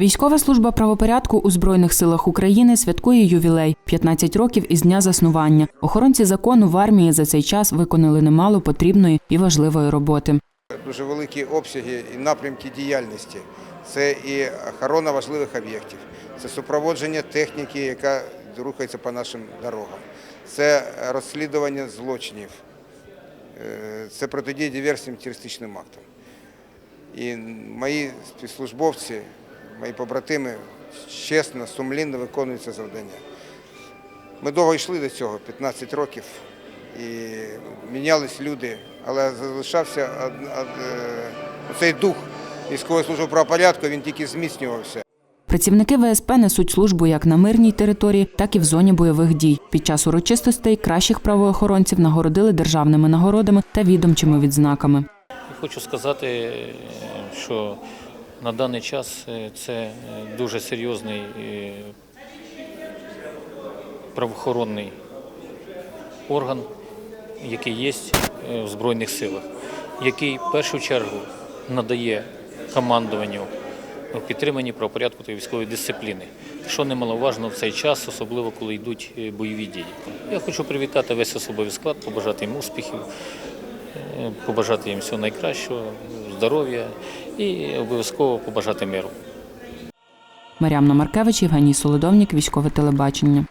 Військова служба правопорядку у Збройних силах України святкує ювілей 15 років із дня заснування. Охоронці закону в армії за цей час виконали немало потрібної і важливої роботи. Дуже великі обсяги і напрямки діяльності. Це і охорона важливих об'єктів, це супроводження техніки, яка рухається по нашим дорогам, це розслідування злочинів, е, це протидія диверсіям терористичним актам. І мої співслужбовці, мої побратими чесно, сумлінно виконують це завдання. Ми довго йшли до цього, 15 років, і мінялись люди, але залишався е, цей дух військової служби правопорядку, він тільки зміцнювався. Працівники ВСП несуть службу як на мирній території, так і в зоні бойових дій. Під час урочистостей кращих правоохоронців нагородили державними нагородами та відомчими відзнаками. Хочу сказати, е, що на даний час е, це е, дуже серйозний е, правоохоронний орган, який є в Збройних силах, який в першу чергу надає командуванню у підтриманні правопорядку та військової дисципліни, що немаловажно в цей час, особливо коли йдуть бойові дії. Я хочу привітати весь особовий склад, побажати їм успіхів, побажати їм всього найкращого, здоров'я і обов'язково побажати миру. Мар'ямна Маркевич, Євгеній Солодовнік, військове телебачення.